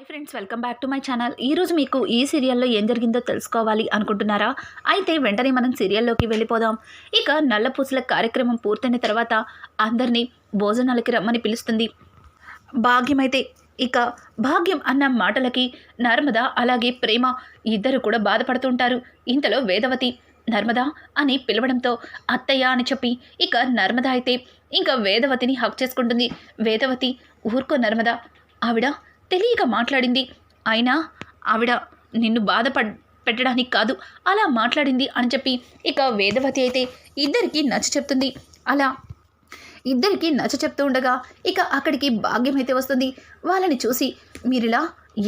Hi friends welcome back to my channel. ఈరోజు మీకు ఈ సీరియల్లో ఏం జరిగిందో తెలుసుకోవాలి అనుకుంటున్నారా? అయితే వెంటనే మనం సీరియల్లోకి వెళ్ళిపోదాం. ఇక నల్లపూసల కార్యక్రమం పూర్తయిన తర్వాత అందరినీ భోజనాలకి రమ్మని పిలుస్తుంది. భాగ్యం అయితే ఇక భాగ్యం అన్న మాటలకి నర్మద అలాగే ప్రేమ ఇద్దరు కూడా బాధపడుతుంటారు. ఇంతలో వేదవతి నర్మద అని పిలవడంతో అత్తయ్య అని చెప్పి ఇక నర్మద అయితే ఇంకా వేదవతిని హక్ చేసుకుంటుంది. వేదవతి ఊరుకో నర్మద ఆవిడ తెలియక మాట్లాడింది. అయినా ఆవిడ నిన్ను బాధపడ్ పెట్టడానికి కాదు అలా మాట్లాడింది అని చెప్పి ఇక వేదవతి అయితే ఇద్దరికీ నచ్చ చెప్తుంది. అలా ఇద్దరికీ నచ్చ చెప్తూ ఉండగా ఇక అక్కడికి భాగ్యం అయితే వస్తుంది. వాళ్ళని చూసి మీరిలా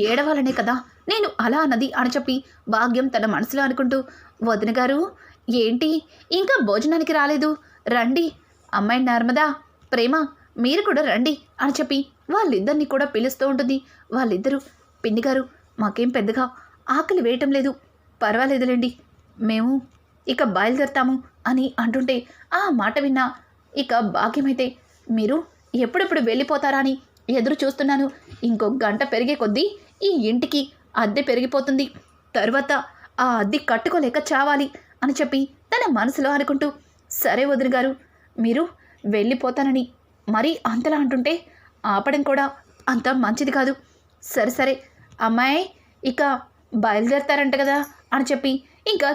ఏడవాలనే కదా నేను అలా అన్నది అని చెప్పి భాగ్యం తన మనసులో అనుకుంటూ వదిన గారు ఏంటి? ఇంకా భోజనానికి రాలేదు. రండి. అమ్మాయి నర్మదా ప్రేమ మీరు కూడా రండి అని చెప్పి వాళ్ళిద్దరిని కూడా పిలుస్తూ ఉంటుంది. వాళ్ళిద్దరూ పిన్ని గారు మాకేం పెద్దగా ఆకలి వేయటం లేదు. పర్వాలేదులేండి. మేము ఇక బయలుదేరతాము అని అంటుంటే ఆ మాట విన్నా ఇక భాగ్యమైతే మీరు ఎప్పుడెప్పుడు వెళ్ళిపోతారా అని ఎదురు చూస్తున్నాను. ఇంకో గంట పెరిగే కొద్దీ ఈ ఇంటికి అద్దె పెరిగిపోతుంది. తర్వాత ఆ అద్దె కట్టుకోలేక చావాలి అని చెప్పి తన మనసులో అనుకుంటూ సరే వదిన గారు మీరు వెళ్ళిపోతానని మరీ అంతలా అంటుంటే ఆపడం కూడా అంత మంచిది కాదు. సరే సరే అమ్మాయి ఇక బయలుదేరతారంట కదా అని చెప్పి ఇంకా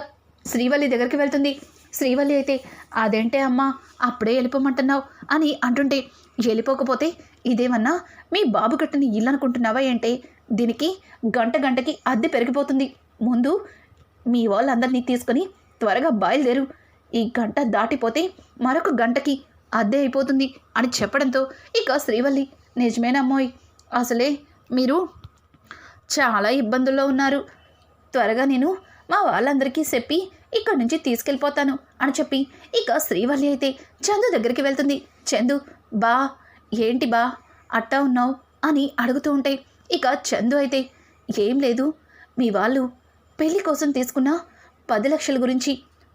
శ్రీవల్లి దగ్గరికి వెళ్తుంది. శ్రీవల్లి అయితే అదేంటే అమ్మా అప్పుడే వెళ్ళిపోమంటున్నావు అని అంటుంటే వెళ్ళిపోకపోతే ఇదేమన్నా మీ బాబు కట్టిన ఇల్లు అనుకుంటున్నావా ఏంటే? దీనికి గంట గంటకి అద్దె పెరిగిపోతుంది. ముందు మీ వాళ్ళందరినీ తీసుకొని త్వరగా బయలుదేరు. ఈ గంట దాటిపోతే మరొక గంటకి అద్దె అయిపోతుంది అని చెప్పడంతో ఇక శ్రీవల్లి నిజమేనమ్మోయ్ అసలే మీరు చాలా ఇబ్బందుల్లో ఉన్నారు. త్వరగా నేను మా వాళ్ళందరికీ చెప్పి ఇక్కడి నుంచి తీసుకెళ్ళిపోతాను అని చెప్పి ఇక శ్రీవల్లి అయితే చందు దగ్గరికి వెళ్తుంది. చందు బా ఏంటి బా అట్టా ఉన్నావు? అని అడుగుతూ ఉంటే ఇక చందు అయితే ఏం లేదు మీ వాళ్ళు పెళ్ళి కోసం తీసుకున్న పది లక్షల గురించి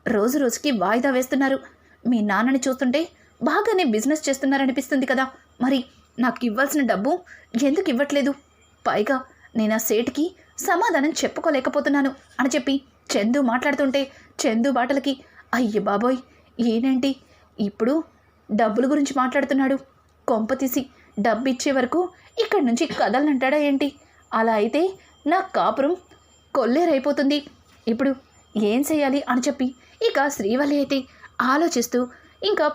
రోజు రోజుకి వాయిదా వేస్తున్నారు. మీ నాన్నని చూస్తుంటే బాగానే బిజినెస్ చేస్తున్నారనిపిస్తుంది కదా. మరి నాకు ఇవ్వాల్సిన డబ్బు ఎందుకు ఇవ్వట్లేదు? పైగా నేను ఆ సేట్కి సమాధానం చెప్పుకోలేకపోతున్నాను అని చెప్పి చందు మాట్లాడుతుంటే చందు బాటలకి అయ్య బాబోయ్ ఏనేంటి ఇప్పుడు డబ్బుల గురించి మాట్లాడుతున్నాడు. కొంప తీసి డబ్బు ఇచ్చే వరకు ఇక్కడి నుంచి కదలనంటాడా ఏంటి? అలా అయితే నా కాపురం కొల్లేరైపోతుంది. ఇప్పుడు ఏం చేయాలి? అని చెప్పి ఇక శ్రీవల్లి అయితే ఆలోచిస్తూ ఇంకా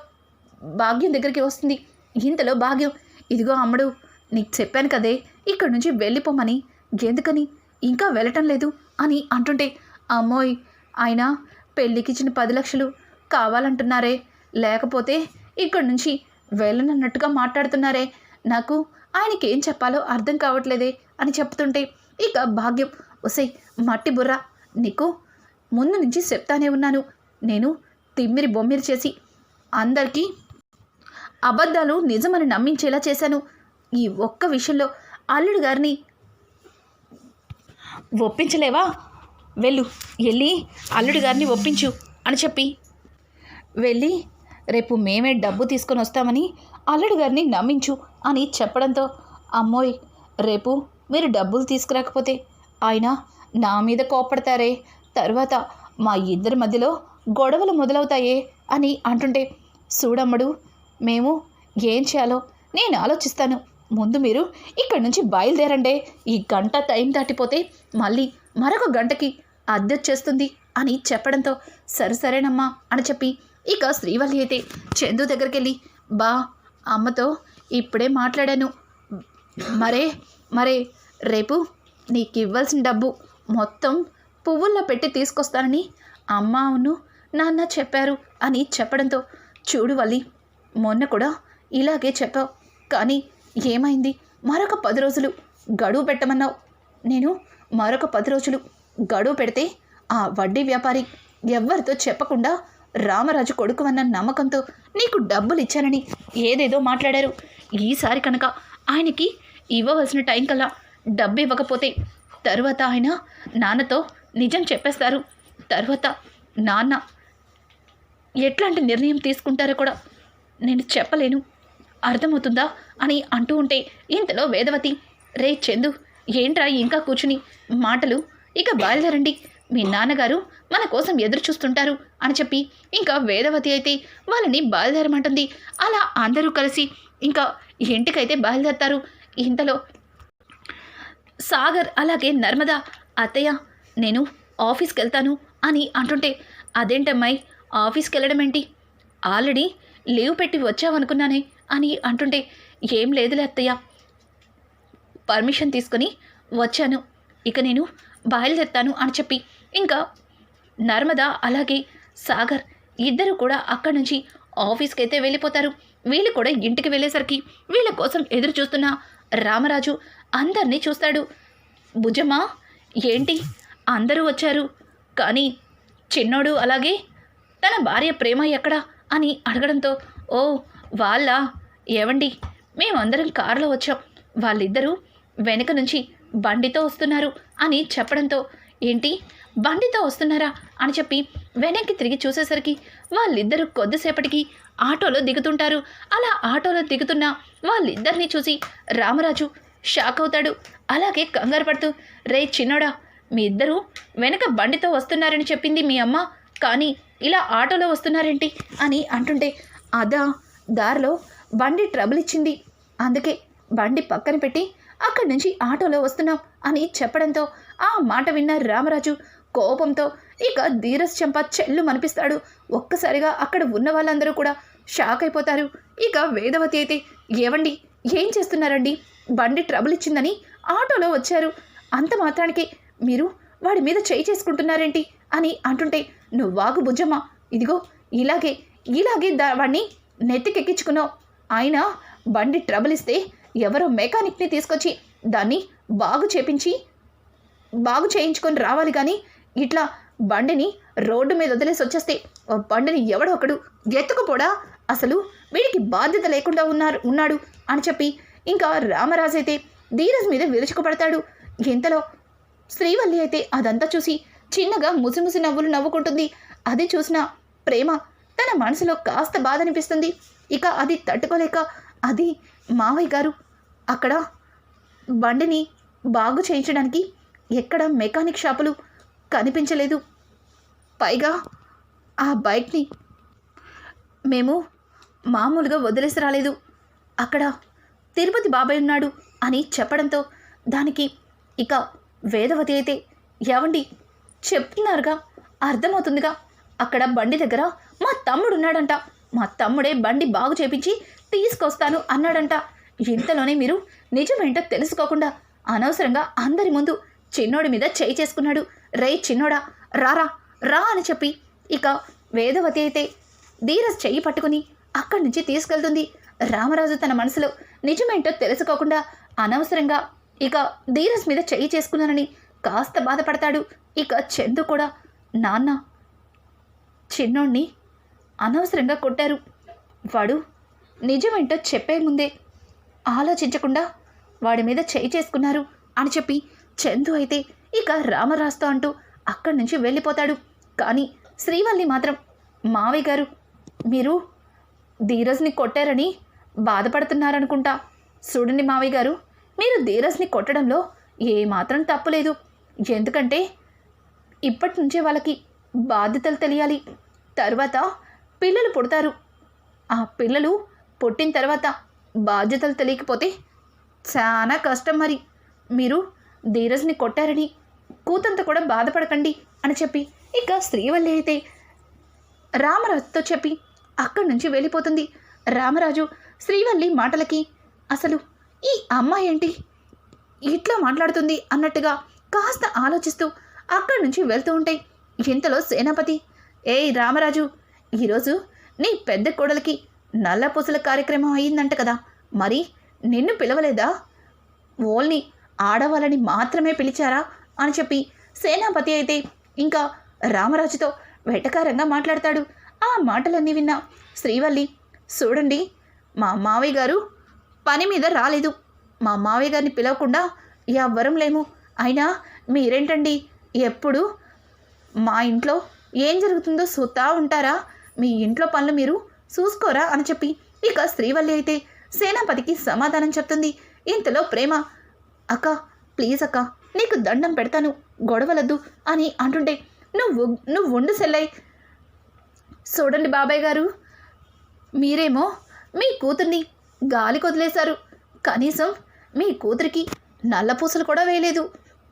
భాగ్యం దగ్గరికి వస్తుంది. ఇంతలో భాగ్యం ఇదిగో అమ్మడు నీకు చెప్పాను కదే ఇక్కడి నుంచి వెళ్ళిపోమని. ఎందుకని? ఇంకా వెళ్ళటం లేదు అని అంటుంటే అమ్మోయ్ ఆయన పెళ్ళికిచ్చిన పది లక్షలు కావాలంటున్నారే. లేకపోతే ఇక్కడి నుంచి వెళ్ళనన్నట్టుగా మాట్లాడుతున్నారే. నాకు ఆయనకి ఏం చెప్పాలో అర్థం కావట్లేదే అని చెప్తుంటే ఇక భాగ్యం ఒసై మట్టి బుర్ర నీకు ముందు నుంచి చెప్తానే ఉన్నాను. నేను తిమ్మిరి బొమ్మిరి చేసి అందరికీ అబద్ధాలు నిజమని నమ్మించేలా చేశాను. ఈ ఒక్క విషయంలో అల్లుడు గారిని ఒప్పించలేవా? వెళ్ళు వెళ్ళి అల్లుడు గారిని ఒప్పించు అని చెప్పి. వెళ్ళి రేపు మేమే డబ్బు తీసుకొని వస్తామని అల్లుడు గారిని నమ్మించు అని చెప్పడంతో అమ్మోయ్ రేపు మీరు డబ్బులు తీసుకురాకపోతే ఆయన నా మీద కోపడతారే తర్వాత మా ఇద్దరి మధ్యలో గొడవలు మొదలవుతాయే అని అంటుంటే చూడమ్మడు మేము ఏం చేయాలో నేను ఆలోచిస్తాను. ముందు మీరు ఇక్కడి నుంచి బయలుదేరండి. ఈ గంట టైం దాటిపోతే మళ్ళీ మరొక గంటకి అద్దె వచ్చేస్తుంది అని చెప్పడంతో సరే సరేనమ్మా అని చెప్పి ఇక శ్రీవల్లి అయితే చందు దగ్గరికి వెళ్ళి బా అమ్మతో ఇప్పుడే మాట్లాడాను. మరే మరే రేపు నీకు ఇవ్వాల్సిన డబ్బు మొత్తం పువ్వుల్లో పెట్టి తీసుకొస్తానని అమ్మ అవును నాన్న చెప్పారు అని చెప్పడంతో చూడు వల్లి మొన్న కూడా ఇలాగే చెప్పావు. కానీ ఏమైంది? మరొక పది రోజులు గడువు పెట్టమన్నావు. నేను మరొక పది రోజులు గడువు పెడితే ఆ వడ్డీ వ్యాపారి ఎవ్వరితో చెప్పకుండా రామరాజు కొడుకు అన్న నమ్మకంతో నీకు డబ్బులు ఇచ్చానని ఏదేదో మాట్లాడారు. ఈసారి కనుక ఆయనకి ఇవ్వవలసిన టైం కల్లా డబ్బు ఇవ్వకపోతే తరువాత ఆయన నాన్నతో నిజం చెప్పేస్తారు. తర్వాత నాన్న ఎట్లాంటి నిర్ణయం తీసుకుంటారో కూడా నేను చెప్పలేను. అర్థమవుతుందా? అని అంటూ ఉంటే ఇంతలో వేదవతి రే చందు ఏంట్రా ఇంకా కూర్చుని మాటలు? ఇక బయలుదేరండి. మీ నాన్నగారు మన కోసం ఎదురు చూస్తుంటారు అని చెప్పి ఇంకా వేదవతి అయితే వాళ్ళని బయలుదేరమంటుంది. అలా అందరూ కలిసి ఇంకా ఇంటికైతే బయలుదేరతారు. ఇంతలో సాగర్ అలాగే నర్మద అత్తయ్య నేను ఆఫీస్కి వెళ్తాను అని అంటుంటే అదేంటమ్మాయి ఆఫీస్కి వెళ్ళడం ఏంటి ఆల్రెడీ లీవ్ పెట్టి వచ్చావనుకున్నానే అని అంటుంటే ఏం లేదులే అత్తయ్య. పర్మిషన్ తీసుకొని వచ్చాను. ఇక నేను బయలుదేరుతాను అని చెప్పి. ఇంకా నర్మద అలాగే సాగర్ ఇద్దరు కూడా అక్కడి నుంచి ఆఫీస్కి అయితే వెళ్ళిపోతారు. వీళ్ళు కూడా ఇంటికి వెళ్ళేసరికి వీళ్ళ కోసం ఎదురు చూస్తున్న రామరాజు అందరినీ చూస్తాడు. భుజమా ఏంటి? అందరూ వచ్చారు. కానీ చిన్నోడు అలాగే తన భార్య ప్రేమ ఎక్కడా? అని అడగడంతో ఓ వాళ్ళ? ఏవండి? మేమందరం కారులో వచ్చాం. వాళ్ళిద్దరూ వెనక నుంచి బండితో వస్తున్నారు అని చెప్పడంతో ఏంటి? బండితో వస్తున్నారా? అని చెప్పి వెనక్కి తిరిగి చూసేసరికి వాళ్ళిద్దరూ కొద్దిసేపటికి ఆటోలో దిగుతుంటారు. అలా ఆటోలో దిగుతున్న వాళ్ళిద్దరిని చూసి రామరాజు షాక్ అవుతాడు. అలాగే కంగారు పడుతూ రే చిన్నోడా మీ ఇద్దరూ వెనక బండితో వస్తున్నారని చెప్పింది మీ అమ్మ. కానీ ఇలా ఆటోలో వస్తున్నారేంటి అని అంటుంటే అదా దారిలో బండి ట్రబుల్ ఇచ్చింది. అందుకే బండి పక్కన పెట్టి అక్కడి నుంచి ఆటోలో వస్తున్నాం అని చెప్పడంతో ఆ మాట విన్న రామరాజు కోపంతో ఇక ధీరస్ చెంప చెల్లు మనిపిస్తాడు ఒక్కసారిగా అక్కడ ఉన్న వాళ్ళందరూ కూడా షాక్ అయిపోతారు. ఇక వేదవతి అయితే ఏవండి ఏం చేస్తున్నారండి? బండి ట్రబుల్ ఇచ్చిందని ఆటోలో వచ్చారు. అంత మాత్రానికి మీరు వాడి మీద చేయి చేసుకుంటున్నారేంటి? అని అంటుంటే నువ్వాగు బుజ్జమ్మ ఇదిగో ఇలాగే ఇలాగే దా వాడిని నెత్తికెక్కించుకున్నావు. ఆయన బండి ట్రబుల్ ఇస్తే ఎవరో మెకానిక్ని తీసుకొచ్చి దాన్ని బాగు చేపించి బాగు చేయించుకొని రావాలి కానీ ఇట్లా బండిని రోడ్డు మీద వదిలేసి వచ్చేస్తే ఓ బండిని ఎవడో ఒకడు ఎత్తుకుపోడా? అసలు వీడికి బాధ్యత లేకుండా ఉన్నారు ఉన్నాడు అని చెప్పి ఇంకా రామరాజు అయితే ధీరజ్ మీద విరుచుకుపడతాడు. ఇంతలో శ్రీవల్లి అయితే అదంతా చూసి చిన్నగా ముసిముసి నవ్వులు నవ్వుకుంటుంది. అది చూసిన ప్రేమ తన మనసులో కాస్త బాధ అనిపిస్తుంది ఇక అది తట్టుకోలేక అది మావయ్య గారు అక్కడ బండిని బాగు చేయించడానికి ఎక్కడ మెకానిక్ షాపులు కనిపించలేదు. పైగా ఆ బైక్ని మేము మామూలుగా వదిలేసి రాలేదు. అక్కడ తిరుపతి బాబాయ్ ఉన్నాడు అని చెప్పడంతో దానికి ఇక వేదవతి అయితే ఏవండి చెప్తున్నారుగా. అర్థమవుతుందిగా. అక్కడ బండి దగ్గర మా తమ్ముడు ఉన్నాడంట మా తమ్ముడే బండి బాగు చేపించి తీసుకొస్తాను అన్నాడంట. ఇంతలోనే మీరు నిజమేంటో తెలుసుకోకుండా అనవసరంగా అందరి ముందు చిన్నోడి మీద చేయి చేసుకున్నాడు. రే చిన్నోడా రారా రా అని చెప్పి ఇక వేదవతి అయితే ధీరస్ చెయ్యి పట్టుకుని అక్కడి నుంచి తీసుకెళ్తుంది. రామరాజు తన మనసులో నిజమేంటో తెలుసుకోకుండా అనవసరంగా ఇక ధీరస్ మీద చెయ్యి చేసుకున్నానని కాస్త బాధపడతాడు. ఇక చందు కూడా నాన్న చిన్నోణ్ణి అనవసరంగా కొట్టారు. వాడు నిజమేంటో చెప్పే ముందే ఆలోచించకుండా వాడి మీద చేయి చేసుకున్నారు అని చెప్పి చందు అయితే ఇక రామరాస్తో అంటూ అక్కడి నుంచి వెళ్ళిపోతాడు. కానీ శ్రీవల్లి మాత్రం మావయ్య గారు మీరు ధీరజ్ని కొట్టారని బాధపడుతున్నారనుకుంటా. చూడండి మావయ్య గారు మీరు ధీరజ్ని కొట్టడంలో ఏమాత్రం తప్పులేదు ఎందుకంటే ఇప్పటి నుంచే వాళ్ళకి బాధ్యతలు తెలియాలి. తర్వాత పిల్లలు పుడతారు. ఆ పిల్లలు పుట్టిన తర్వాత బాధ్యతలు తెలియకపోతే చాలా కష్టం మరి. మీరు ధీరజ్ని కొట్టారని కూతంత కూడా బాధపడకండి అని చెప్పి ఇక శ్రీవల్లి అయితే రామరాజుతో చెప్పి అక్కడి నుంచి వెళ్ళిపోతుంది. రామరాజు శ్రీవల్లి మాటలకి అసలు ఈ అమ్మాయి ఏంటి? ఇట్లా మాట్లాడుతుంది అన్నట్టుగా కాస్త ఆలోచిస్తూ అక్కడి నుంచి వెళ్తూ ఉంటాయి ఇంతలో సేనాపతి ఏయ్ రామరాజు ఈరోజు నీ పెద్ద కోడలికి నల్ల పూసల కార్యక్రమం అయ్యిందంట కదా మరి నిన్ను పిలవలేదా? ఓల్ని ఆడవాళ్ళని మాత్రమే పిలిచారా? అని చెప్పి సేనాపతి అయితే ఇంకా రామరాజుతో వెటకారంగా మాట్లాడతాడు. ఆ మాటలన్నీ విన్న శ్రీవల్లి చూడండి మా మావయ్య గారు పని మీద రాలేదు. మా మావయ్య గారిని పిలవకుండా ఎవ్వరం లేము. అయినా మీరేంటండి? ఎప్పుడు? మా ఇంట్లో ఏం జరుగుతుందో చూస్తూ ఉంటారా? మీ ఇంట్లో పనులు మీరు చూసుకోరా? అని చెప్పి ఇక శ్రీవల్లి అయితే సేనాపతికి సమాధానం చెప్తుంది. ఇంతలో ప్రేమ అక్క ప్లీజ్ అక్క నీకు దండం పెడతాను గొడవలద్దు అని అంటుంటే నువ్వు నువ్వు ఉండు సెల్లై. చూడండి బాబాయ్ గారు మీరేమో మీ కూతుర్ని గాలి కొదిలేశారు కనీసం మీ కూతురికి నల్ల పూసలు కూడా వేయలేదు.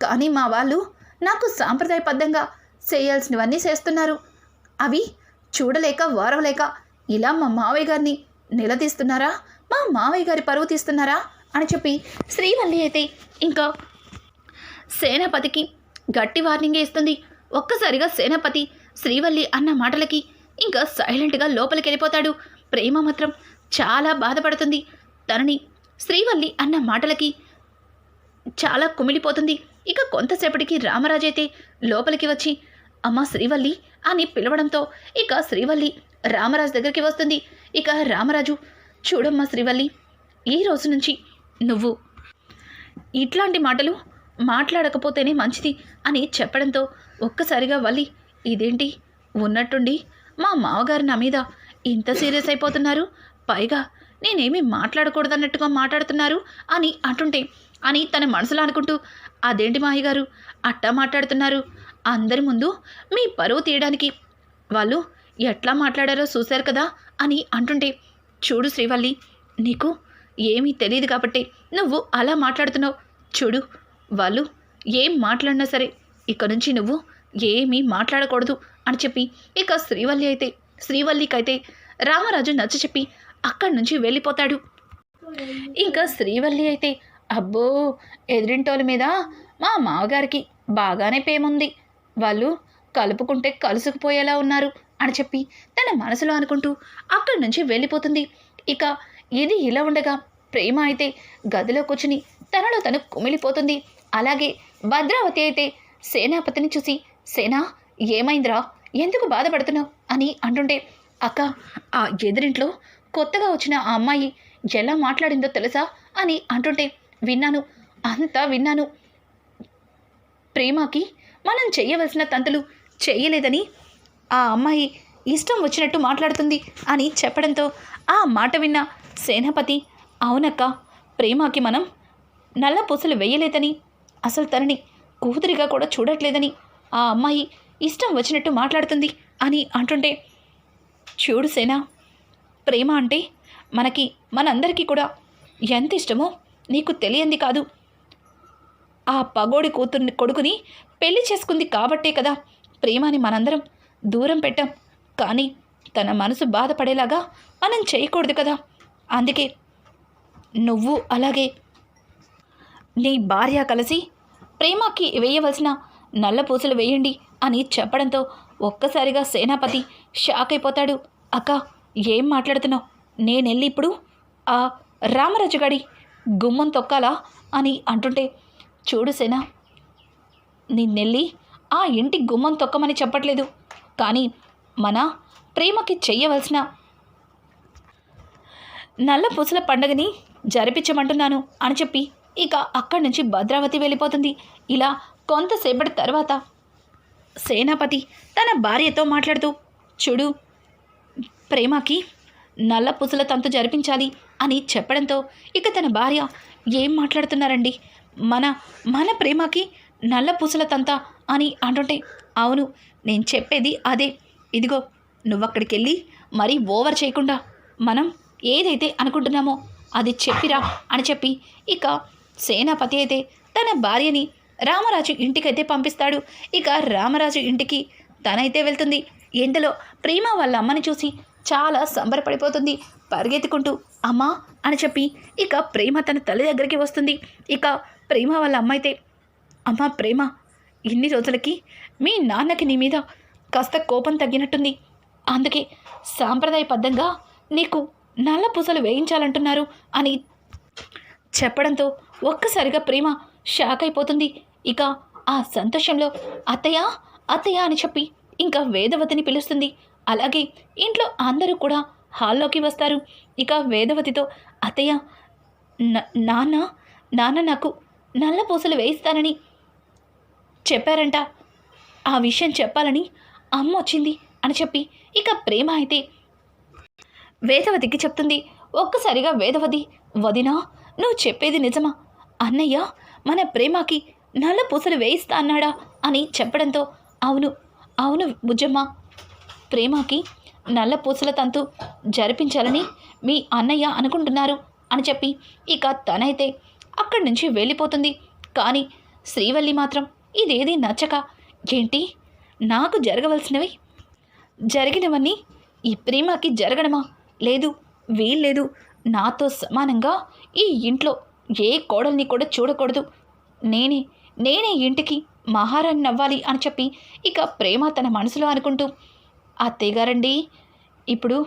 కానీ మా వాళ్ళు నాకు సాంప్రదాయబద్ధంగా చేయాల్సినవన్నీ చేస్తున్నారు. అవి చూడలేక వారవలేక ఇలా మా మావయ్య గారిని నిలదీస్తున్నారా? మా మావయ్య గారి పరువు తీస్తున్నారా? అని చెప్పి శ్రీవల్లి అయితే ఇంకా సేనాపతికి గట్టి వార్నింగ్ ఇస్తుంది. ఒక్కసారిగా సేనాపతి శ్రీవల్లి అన్న మాటలకి ఇంకా సైలెంట్గా లోపలికి వెళ్ళిపోతాడు ప్రేమ మాత్రం చాలా బాధపడుతుంది. తనని శ్రీవల్లి అన్న మాటలకి చాలా కుమిలిపోతుంది. ఇక కొంతసేపటికి రామరాజు అయితే లోపలికి వచ్చి అమ్మ శ్రీవల్లి అని పిలవడంతో ఇక శ్రీవల్లి రామరాజు దగ్గరికి వస్తుంది. ఇక రామరాజు చూడమ్మా శ్రీవల్లి ఈ రోజు నుంచి నువ్వు ఇట్లాంటి మాటలు మాట్లాడకపోతేనే మంచిది అని చెప్పడంతో ఒక్కసారిగా వల్లి ఇదేంటి? ఉన్నట్టుండి మా మామగారు నా మీద ఇంత సీరియస్ అయిపోతున్నారు? పైగా నేనేమీ మాట్లాడకూడదన్నట్టుగా మాట్లాడుతున్నారు? అని అంటుంటే అని తన మనసులో అనుకుంటూ అదేంటి మాయగారు అట్టా మాట్లాడుతున్నారు. అందరి ముందు మీ పరువు తీయడానికి. వాళ్ళు ఎట్లా మాట్లాడారో చూశారు కదా అని అంటుంటే చూడు శ్రీవల్లి నీకు ఏమీ తెలియదు కాబట్టి నువ్వు అలా మాట్లాడుతున్నావు. చూడు వాళ్ళు ఏం మాట్లాడినా సరే ఇక నుంచి నువ్వు ఏమీ మాట్లాడకూడదు అని చెప్పి ఇక శ్రీవల్లి అయితే శ్రీవల్లికైతే రామరాజు నచ్చ చెప్పి అక్కడి నుంచి వెళ్ళిపోతాడు. ఇంకా శ్రీవల్లి అయితే అబ్బో ఎదురింటోళ్ళ మీద మా మామగారికి బాగానే పేముంది వాళ్ళు కలుపుకుంటే కలుసుకుపోయేలా ఉన్నారు అని చెప్పి తన మనసులో అనుకుంటూ అక్కడి నుంచి వెళ్ళిపోతుంది. ఇక ఇది ఇలా ఉండగా ప్రేమ అయితే గదిలో కూర్చుని తనలో తను కుమిలిపోతుంది. అలాగే భద్రావతి అయితే సేనాపతిని చూసి సేనా ఏమైందిరా? ఎందుకు బాధపడుతున్నావు? అని అంటుంటే అక్క ఆ ఎదురింట్లో కొత్తగా వచ్చిన ఆ అమ్మాయి ఎలా మాట్లాడిందో తెలుసా? అని అంటుంటే విన్నాను. అంతా విన్నాను. ప్రేమకి మనం చేయవలసిన తంతులు చేయలేదని ఆ అమ్మాయి ఇష్టం వచ్చినట్టు మాట్లాడుతుంది అని చెప్పడంతో ఆ మాట విన్న సేనాపతి అవునక్క ప్రేమకి మనం నల్ల పూసలు వేయలేదని అసలు తనని కూతురిగా కూడా చూడట్లేదని ఆ అమ్మాయి ఇష్టం వచ్చినట్టు మాట్లాడుతుంది అని అంటుంటే చూడు సేనా ప్రేమ అంటే మనకి మనందరికీ కూడా ఎంత ఇష్టమో నీకు తెలియంది కాదు. ఆ పగోడి కూతుర్ని కొడుకుని పెళ్ళి చేసుకుంది కాబట్టే కదా. ప్రేమని మనందరం దూరం పెట్టాం. కానీ తన మనసు బాధపడేలాగా మనం చేయకూడదు కదా. అందుకే నువ్వు అలాగే నీ భార్య కలిసి ప్రేమకి వేయవలసిన నల్ల పూసలు వేయండి అని చెప్పడంతో ఒక్కసారిగా సేనాపతి షాక్ అయిపోతాడు. అక్క ఏం మాట్లాడుతున్నావు? నేనెళ్ళి ఇప్పుడు ఆ రామరాజు గడి గుమ్మం తొక్కాలా అని అంటుంటే చూడు సేనా నిన్నెళ్ళి ఆ ఇంటి గుమ్మం తొక్కమని చెప్పట్లేదు. కానీ మన ప్రేమకి చెయ్యవలసిన నల్ల పూసల పండగని జరిపించమంటున్నాను అని చెప్పి ఇక అక్కడి నుంచి భద్రావతి వెళ్ళిపోతుంది. ఇలా కొంతసేపటి తర్వాత సేనాపతి తన భార్యతో మాట్లాడుతూ చూడు ప్రేమకి నల్ల పూసల తంతు జరిపించాలి. అని చెప్పడంతో ఇక తన భార్య ఏం మాట్లాడుతున్నారండి? మన మన ప్రేమకి నల్ల పూసల తంత అని అంటుంటే అవును నేను చెప్పేది అదే. ఇదిగో నువ్వక్కడికి వెళ్ళి మరీ ఓవర్ చేయకుండా మనం ఏదైతే అనుకుంటున్నామో అది చెప్పిరా అని చెప్పి ఇక సేనాపతి అయితే తన భార్యని రామరాజు ఇంటికైతే పంపిస్తాడు. ఇక రామరాజు ఇంటికి తనైతే వెళ్తుంది. ఇంతలో ప్రేమ వాళ్ళ అమ్మని చూసి చాలా సంబరపడిపోతుంది. పరిగెత్తుకుంటూ అమ్మా అని చెప్పి ఇక ప్రేమ తన తల్లి దగ్గరికి వస్తుంది. ఇక ప్రేమ వాళ్ళ అమ్మ అయితే అమ్మా ప్రేమ ఇన్ని రోజులకి మీ నాన్నకి నీ మీద కాస్త కోపం తగ్గినట్టుంది. అందుకే సాంప్రదాయబద్ధంగా నీకు నల్ల పూసలు వేయించాలంటున్నారు అని చెప్పడంతో ఒక్కసారిగా ప్రేమ షాక్ అయిపోతుంది. ఇక ఆ సంతోషంలో అత్తయ్య అత్తయ్య అని చెప్పి ఇంకా వేదవతిని పిలుస్తుంది. అలాగే ఇంట్లో అందరూ కూడా హాల్లోకి వస్తారు. ఇక వేదవతితో అత్తయ్య నాన్న నాన్న నాకు నల్ల పూసలు వేయిస్తానని చెప్పారంట. ఆ విషయం చెప్పాలని అమ్మ వచ్చింది అని చెప్పి ఇక ప్రేమ అయితే వేదవతికి చెప్తుంది. ఒక్కసారిగా వేదవతి వదినా నువ్వు చెప్పేది నిజమా? అన్నయ్య మన ప్రేమకి నల్ల పూసలు వేయిస్తా అన్నాడా? అని చెప్పడంతో అవును అవును బుజ్జమ్మ ప్రేమకి నల్ల పూసల తంతు జరిపించాలని మీ అన్నయ్య అనుకుంటున్నారు అని చెప్పి ఇక తనైతే అక్కడి నుంచి వెళ్ళిపోతుంది. కానీ శ్రీవల్లి మాత్రం ఇదేది నచ్చక ఏంటి? నాకు జరగవలసినవి? జరిగినవన్నీ ఈ ప్రేమకి జరగడమా? లేదు వీల్లేదు నాతో సమానంగా ఈ ఇంట్లో ఏ కోడల్ని కూడా చూడకూడదు. నేనే నేనే ఇంటికి మహారాణి నవ్వాలి అని చెప్పి ఇక ప్రేమ తన మనసులో అనుకుంటూ అత్తయ్య గారండి. ఇప్పుడు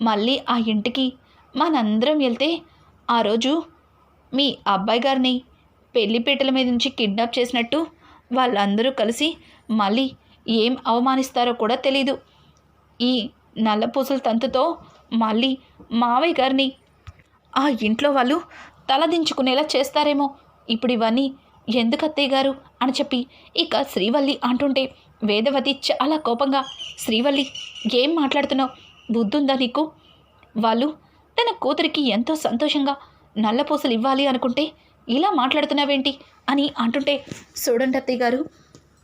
మళ్ళీ ఆ ఇంటికి మనందరం వెళ్తే ఆ రోజు మీ అబ్బాయి గారిని పెళ్ళిపీటల మీద నుంచి కిడ్నాప్ చేసినట్టు వాళ్ళందరూ కలిసి మళ్ళీ ఏం అవమానిస్తారో కూడా తెలీదు. ఈ నల్లపూసల తంతుతో మళ్ళీ మావయ్య గారిని ఆ ఇంట్లో వాళ్ళు తలదించుకునేలా చేస్తారేమో. ఇప్పుడు ఇవన్నీ ఎందుకు అత్తయ్య గారు? అని చెప్పి ఇక శ్రీవల్లి అంటుంటే వేదవతి చాలా కోపంగా శ్రీవల్లి ఏం మాట్లాడుతున్నావు? బుద్ధుందా నీకు? వాళ్ళు తన కూతురికి ఎంతో సంతోషంగా నల్లపూసలు ఇవ్వాలి అనుకుంటే ఇలా మాట్లాడుతున్నావేంటి? అని అంటుంటే చూడండి అత్తయ్య గారు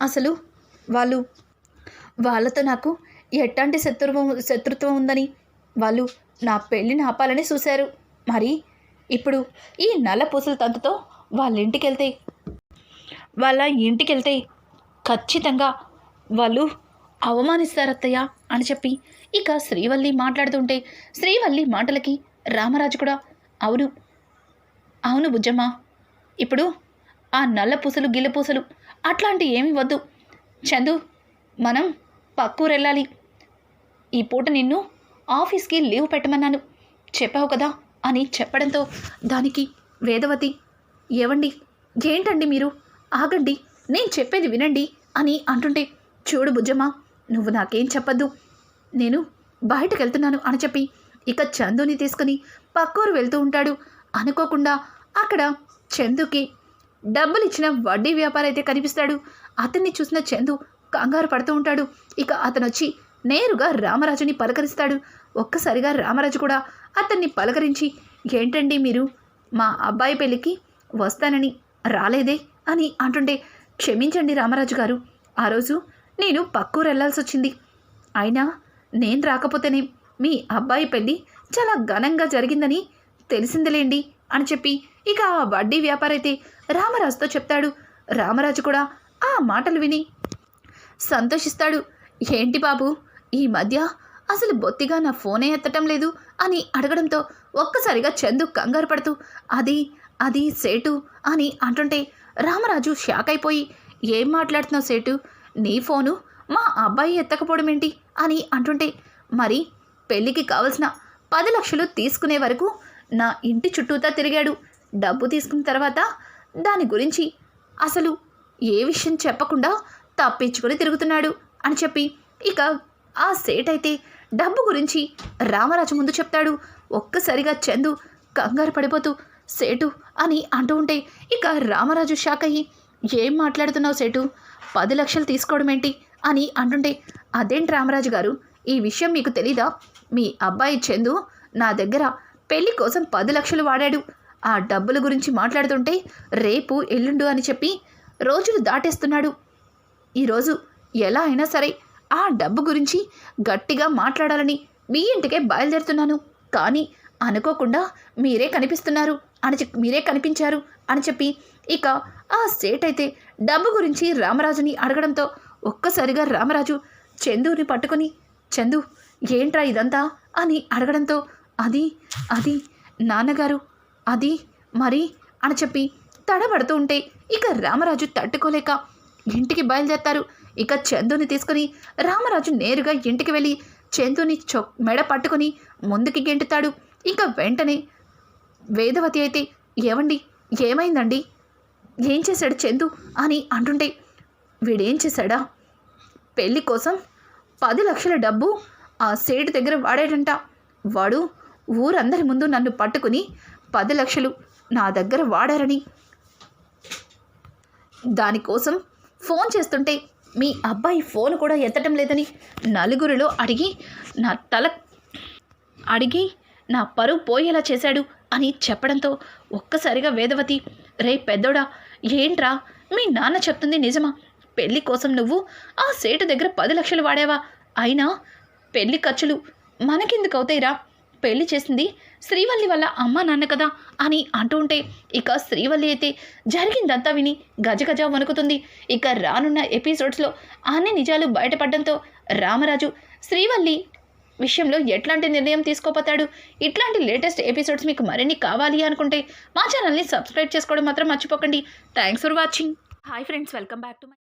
అసలు వాళ్ళు వాళ్ళతో నాకు ఎట్లాంటి శత్రుత్వం శత్రుత్వం ఉందని వాళ్ళు నా పెళ్ళిని ఆపాలని చూశారు. మరి ఇప్పుడు ఈ నల్ల పూసల తంతుతో వాళ్ళ ఇంటికి వెళ్తే వాళ్ళ ఇంటికి వెళ్తే ఖచ్చితంగా వాళ్ళు అవమానిస్తారత్తయ్య అని చెప్పి ఇక శ్రీవల్లి మాట్లాడుతుంటే శ్రీవల్లి మాటలకి రామరాజు కూడా అవును అవును బుజ్జమ్మ ఇప్పుడు ఆ నల్ల పూసలు గిల్ల పూసలు అట్లాంటి ఏమి వద్దు. చందు మనం పక్కూరు వెళ్ళాలి ఈ పూట నిన్ను ఆఫీస్కి లీవ్ పెట్టమన్నాను. చెప్పావు కదా అని చెప్పడంతో దానికి వేదవతి ఏవండి? ఏంటండి మీరు? ఆగండి నేను చెప్పేది వినండి అని అంటుంటే చూడు బుజ్జమ్మా నువ్వు నాకేం చెప్పద్దు. నేను బయటకు వెళ్తున్నాను అని చెప్పి ఇక చందుని తీసుకుని పక్కూరు వెళ్తూ ఉంటాడు. అనుకోకుండా అక్కడ చందుకి డబ్బులు ఇచ్చిన వడ్డీ వ్యాపారి అయితే కనిపిస్తాడు. అతన్ని చూసిన చందు కంగారు పడుతూ ఉంటాడు. ఇక అతను వచ్చి నేరుగా రామరాజుని పలకరిస్తాడు. ఒక్కసారిగా రామరాజు కూడా అతన్ని పలకరించి ఏంటండి మీరు? మా అబ్బాయి పెళ్ళికి వస్తానని రాలేదే? అని అంటుండే క్షమించండి రామరాజు గారు. ఆ రోజు నేను పక్కూరు వెళ్ళాల్సి వచ్చింది అయినా నేను రాకపోతేనే మీ అబ్బాయి పెళ్ళి చాలా ఘనంగా జరిగిందని తెలిసిందిలేండి అని చెప్పి ఇక ఆ వడ్డీ వ్యాపారైతే రామరాజుతో చెప్తాడు. రామరాజు కూడా ఆ మాటలు విని సంతోషిస్తాడు. ఏంటి బాబు ఈ మధ్య అసలు బొత్తిగా నా ఫోనే ఎత్తటం లేదు అని అడగడంతో ఒక్కసారిగా చందు కంగారు పడుతూ అది అది సేటు అని అంటుంటే రామరాజు షాక్ అయిపోయి ఏం మాట్లాడుతున్నావు సేటు? నీ ఫోను మా అబ్బాయి ఎత్తకపోవడం ఏంటి? అని అంటుంటే మరి పెళ్ళికి కావలసిన పది లక్షలు తీసుకునే వరకు నా ఇంటి చుట్టూతా తిరిగాడు. డబ్బు తీసుకున్న తర్వాత దాని గురించి అసలు ఏ విషయం చెప్పకుండా తప్పించుకొని తిరుగుతున్నాడు అని చెప్పి ఇక ఆ సేట్ అయితే డబ్బు గురించి రామరాజు ముందు చెప్తాడు. ఒక్కసారిగా చందు కంగారు పడిపోతూ సేటు అని అంటూ ఉంటే ఇక రామరాజు షాక్ అయ్యి ఏం మాట్లాడుతున్నావు సేటు? పది లక్షలు తీసుకోవడం ఏంటి? అని అంటుంటే అదేంటి రామరాజు గారు? ఈ విషయం మీకు తెలీదా? మీ అబ్బాయి చందు నా దగ్గర పెళ్ళి కోసం పది లక్షలు వాడాడు. ఆ డబ్బుల గురించి మాట్లాడుతుంటే రేపు ఎల్లుండు అని చెప్పి రోజులు దాటేస్తున్నాడు. ఈరోజు ఎలా అయినా సరే ఆ డబ్బు గురించి గట్టిగా మాట్లాడాలని మీ ఇంటికే బయలుదేరుతున్నాను. కానీ అనుకోకుండా మీరే కనిపిస్తున్నారు. అని చెప్ మీరే కనిపించారు అని చెప్పి ఇక ఆ సేట్ అయితే డబ్బు గురించి రామరాజుని అడగడంతో ఒక్కసారిగా రామరాజు చందుని పట్టుకొని చందు ఏంట్రా ఇదంతా? అని అడగడంతో అది అది నాన్నగారు అది మరి? అని చెప్పి తడబడుతూ ఉంటే ఇక రామరాజు తట్టుకోలేక ఇంటికి బయలుదేరతారు. ఇక చందుని తీసుకుని రామరాజు నేరుగా ఇంటికి వెళ్ళి చందుని చొ మెడ పట్టుకొని ముందుకి గెంటుతాడు. ఇక వెంటనే వేదవతి అయితే ఏమండి ఏమైందండి? ఏం చేశాడు చందు? అని అంటుంటే వీడేం చేశాడా? పెళ్ళి కోసం పది లక్షల డబ్బు ఆ సేటు దగ్గర వాడాడంట. వాడు ఊరందరి ముందు నన్ను పట్టుకుని పది లక్షలు నా దగ్గర వాడారని. దానికోసం ఫోన్ చేస్తుంటే మీ అబ్బాయి ఫోన్ కూడా ఎత్తటం లేదని నలుగురిలో అడిగి నా తల అడిగి నా పరువు పోయేలా చేశాడు. అని చెప్పడంతో ఒక్కసారిగా వేదవతి రే పెద్దోడా ఏంట్రా? మీ నాన్న చెప్తుంది నిజమా? పెళ్ళి కోసం నువ్వు ఆ సేటు దగ్గర పది లక్షలు వాడావా? అయినా పెళ్ళి ఖర్చులు మనకెందుకు అవుతాయిరా పెళ్ళి చేసింది శ్రీవల్లి వల్ల అమ్మ నాన్న కదా అని అంటూ ఉంటే ఇక శ్రీవల్లి అయితే జరిగిందంతా విని గజగజ వణుకుతుంది. ఇక రానున్న ఎపిసోడ్స్లో అన్ని నిజాలు బయటపడడంతో రామరాజు శ్రీవల్లి విషయంలో ఎట్లాంటి నిర్ణయం తీసుకోపోతాడు ఇట్లాంటి లేటెస్ట్ ఎపిసోడ్స్ మీకు మరిన్ని కావాలి అనుకుంటే మా ఛానల్ని సబ్స్క్రైబ్ చేసుకోవడం మాత్రం మర్చిపోకండి. Thanks for watching. Hi friends welcome back to my